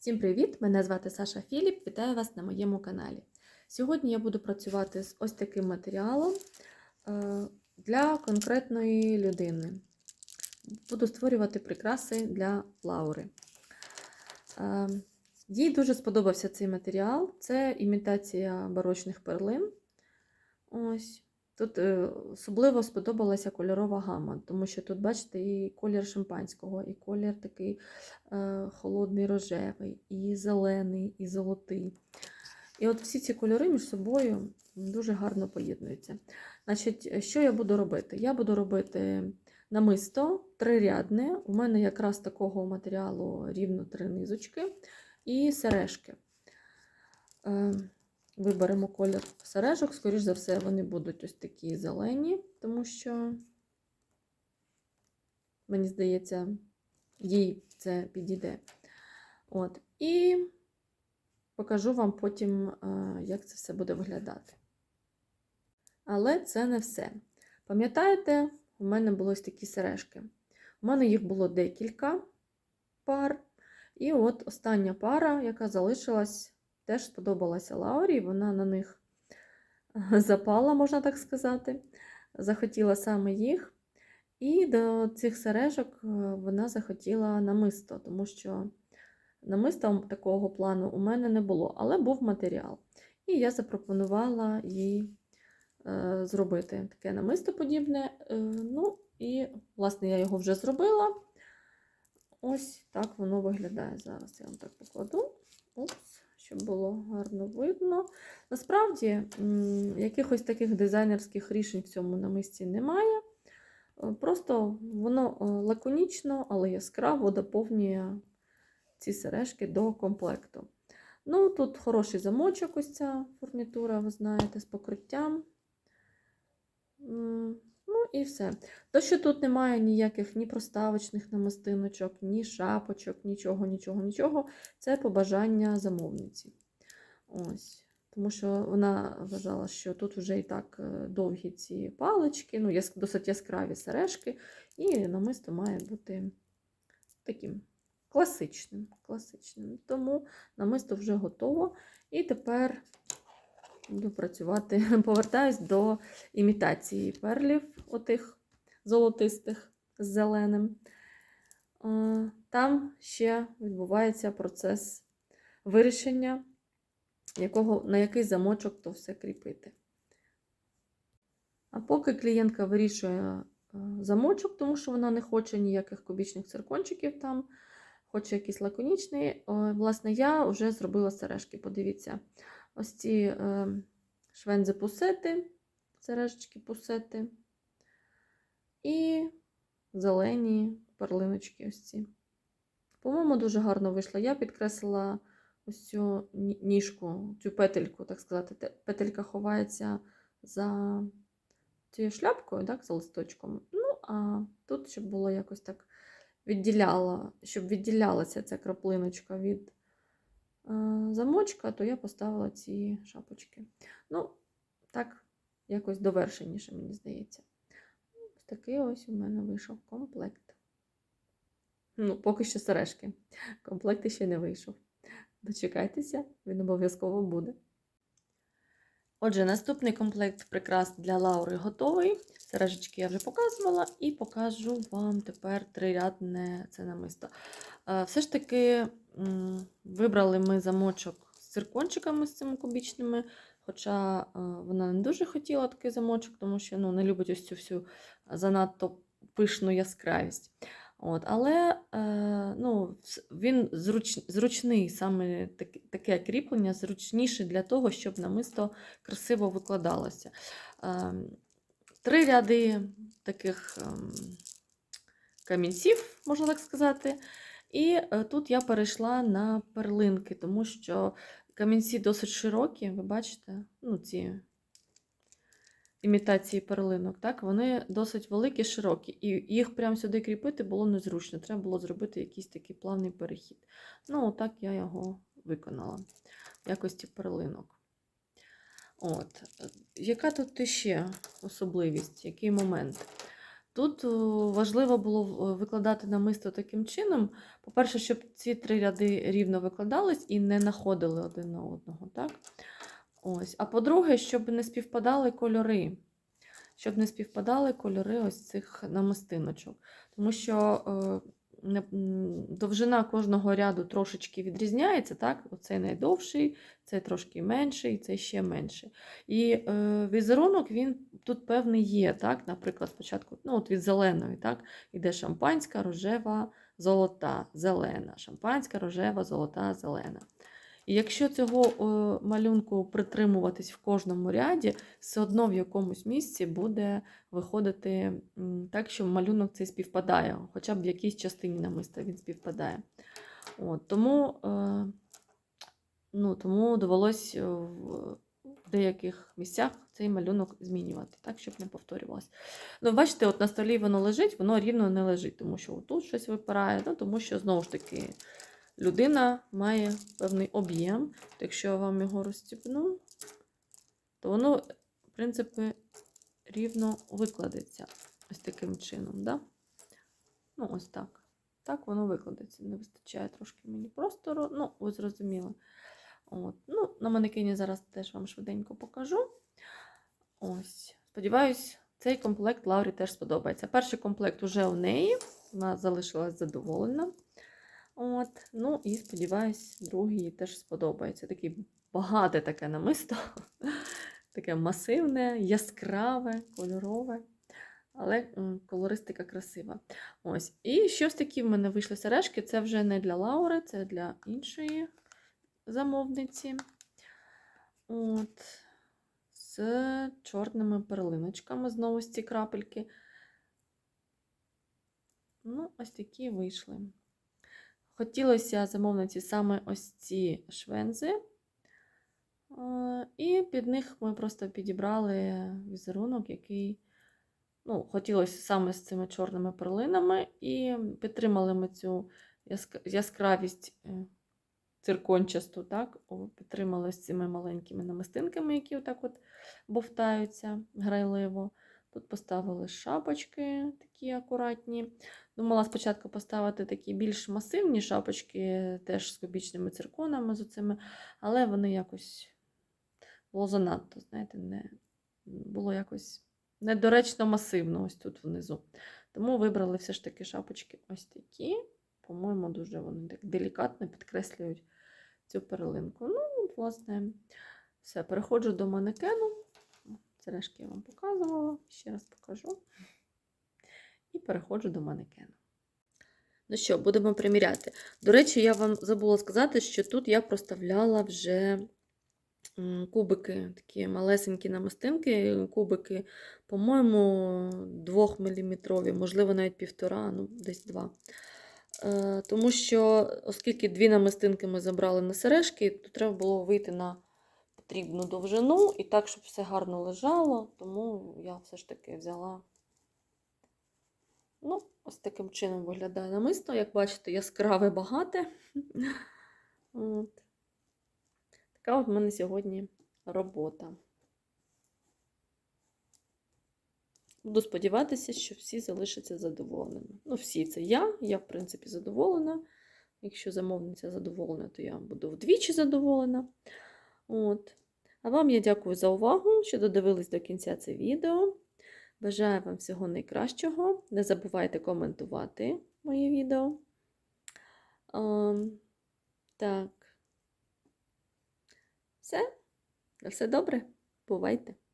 Всім привіт! Мене звати Саша Філіп. Вітаю вас на моєму каналі. Сьогодні я буду працювати з ось таким матеріалом е, для конкретної людини. Буду створювати прикраси для Лаури. Е, Їй дуже сподобався цей матеріал. Це імітація барочних перлин. Ось. Тут е, особливо сподобалася кольорова гама, тому що тут, бачите, і колір шампанського, і колір такий е, холодний рожевий, і зелений, і золотий. І от всі ці кольори між собою дуже гарно поєднуються. Значить, що я буду робити? Я буду робити намисто трирядне. У мене якраз такого матеріалу рівно три низочки і сережки. Е, Виберемо колір сережок, скоріш за все, вони будуть ось такі зелені, тому що, мені здається, їй це підійде. От. І покажу вам потім, як це все буде виглядати. Але це не все. Пам'ятаєте, у мене були ось такі сережки. У мене їх було декілька пар. І от остання пара, яка залишилась теж сподобалася Лаурі, вона на них запала, можна так сказати. Захотіла саме їх. І до цих сережок вона захотіла намисто, тому що намиста такого плану у мене не було, але був матеріал. І я запропонувала їй е, зробити таке намисто подібне. Е, ну, і, власне, я його вже зробила. Ось так воно виглядає. Зараз я вам так покладу. Упс щоб було гарно видно. Насправді, якихось таких дизайнерських рішень в цьому намисті немає. Просто воно лаконічно, але яскраво доповнює ці сережки до комплекту. Ну, Тут хороший замочок, ось ця фурнітура, ви знаєте, з покриттям. І все. То, що тут немає ніяких ні проставочних намистиночок, ні шапочок, нічого, нічого, нічого, це побажання замовниці. Ось. Тому що вона вважала, що тут вже і так е, довгі ці палички, ну, досить яскраві сережки, і намисто має бути таким класичним. класичним. Тому намисто вже готово. І тепер буду працювати, повертаюсь до імітації перлів, отих золотистих з зеленим. Там ще відбувається процес вирішення, якого, на який замочок то все кріпити. А поки клієнтка вирішує замочок, тому що вона не хоче ніяких кубічних циркончиків там, хоче якийсь лаконічний, власне, я вже зробила сережки. Подивіться, ось ці е, швензи пусети, сережечки пусети, і зелені перлиночки ось ці. По-моєму, дуже гарно вийшло. Я підкреслила ось цю ніжку, цю петельку, так сказати. Петелька ховається за цією шляпкою, так, за листочком. Ну, а тут, щоб було якось так відділяло, щоб відділялася ця краплиночка від замочка, то я поставила ці шапочки. Ну, так, якось довершеніше, мені здається. Ось такий ось у мене вийшов комплект. Ну, поки що сережки. Комплект ще не вийшов. Дочекайтеся, він обов'язково буде. Отже, наступний комплект прикрас для Лаури готовий. Сережечки я вже показувала, і покажу вам тепер трирядне це намисто. Все ж таки вибрали ми замочок з циркончиками з цими кубічними, хоча вона не дуже хотіла такий замочок, тому що ну, не любить ось цю всю занадто пишну яскравість. От, Але е, ну, він зруч, зручний, саме таке, таке кріплення, зручніше для того, щоб намисто красиво викладалося. Е, Три ряди таких е, камінців, можна так сказати. І е, тут я перейшла на перлинки, тому що камінці досить широкі, ви бачите, ну, ці імітації перлинок, так, вони досить великі, широкі, і їх прямо сюди кріпити було незручно. Треба було зробити якийсь такий плавний перехід. Ну, отак я його виконала в якості перлинок. От. Яка тут ще особливість, який момент? Тут важливо було в- викладати намисто таким чином. По-перше, щоб ці три ряди рівно викладались і не находили один на одного. Так? Ось. А по-друге, щоб не співпадали кольори. Щоб не співпадали кольори ось цих намистиночок. Тому що е, довжина кожного ряду трошечки відрізняється. Так? Оцей найдовший, цей трошки менший, цей ще менший. І е, візерунок він тут певний є. Так? Наприклад, спочатку ну, от від зеленої так? іде шампанська, рожева, золота, зелена. Шампанська, рожева, золота, зелена. І якщо цього е, малюнку притримуватись в кожному ряді, все одно в якомусь місці буде виходити так, що малюнок цей співпадає, хоча б в якійсь частині намиста він співпадає. От, тому, е, ну, тому довелось е, в деяких місцях цей малюнок змінювати, так, щоб не повторювалося. Ну, бачите, от на столі воно лежить, воно рівно не лежить, тому що тут щось випирає, ну, тому що знову ж таки людина має певний об'єм. Якщо я вам його розстібну, то воно, в принципі, рівно викладеться ось таким чином. Да? Ну, ось так. Так воно викладеться. Не вистачає трошки мені простору. Ну, ви зрозуміли. От. Ну, на манекені зараз теж вам швиденько покажу. Ось. Сподіваюсь, цей комплект Лаурі теж сподобається. Перший комплект уже у неї. Вона залишилась задоволена. От. Ну і сподіваюсь, другий теж сподобається. Такий багате таке намисто. Таке масивне, яскраве, кольорове. Але колористика красива. Ось. І щось такі в мене вийшли сережки. Це вже не для Лаури, це для іншої замовниці. От. З чорними перлиночками, знову з ці крапельки. Ну, ось такі вийшли. Хотілося замовниці саме ось ці швензи. І під них ми просто підібрали візерунок, який ну, хотілося саме з цими чорними перлинами, і підтримали ми цю яскравість е, циркончасту, так? підтримали з цими маленькими намистинками, які отак от бовтаються грайливо. Тут поставили шапочки такі акуратні. Думала спочатку поставити такі більш масивні шапочки, теж з кубічними цирконами, з оцими, але вони якось було занадто, знаєте, не, було якось недоречно масивно ось тут внизу. Тому вибрали все ж таки шапочки ось такі. По-моєму, дуже вони так делікатно підкреслюють цю перлинку. Ну, власне, все, переходжу до манекену. Сережки я вам показувала, ще раз покажу. І переходжу до манекену. Ну що, будемо приміряти. До речі, я вам забула сказати, що тут я проставляла вже кубики, такі малесенькі намистинки, кубики, по-моєму, 2-мм, можливо, навіть півтора, ну, десь два. Е, Тому що, оскільки дві намистинки ми забрали на сережки, то треба було вийти на потрібну довжину і так, щоб все гарно лежало, тому я все ж таки взяла. Ну, ось таким чином виглядає намисто. Як бачите, яскраве багате. От. Така от в мене сьогодні робота. Буду сподіватися, що всі залишаться задоволеними. Ну, всі це я. Я, в принципі, задоволена. Якщо замовниця задоволена, то я буду вдвічі задоволена. От. А вам я дякую за увагу, що додивились до кінця це відео. Бажаю вам всього найкращого. Не забувайте коментувати моє відео. А, так. Все. Все добре. Бувайте!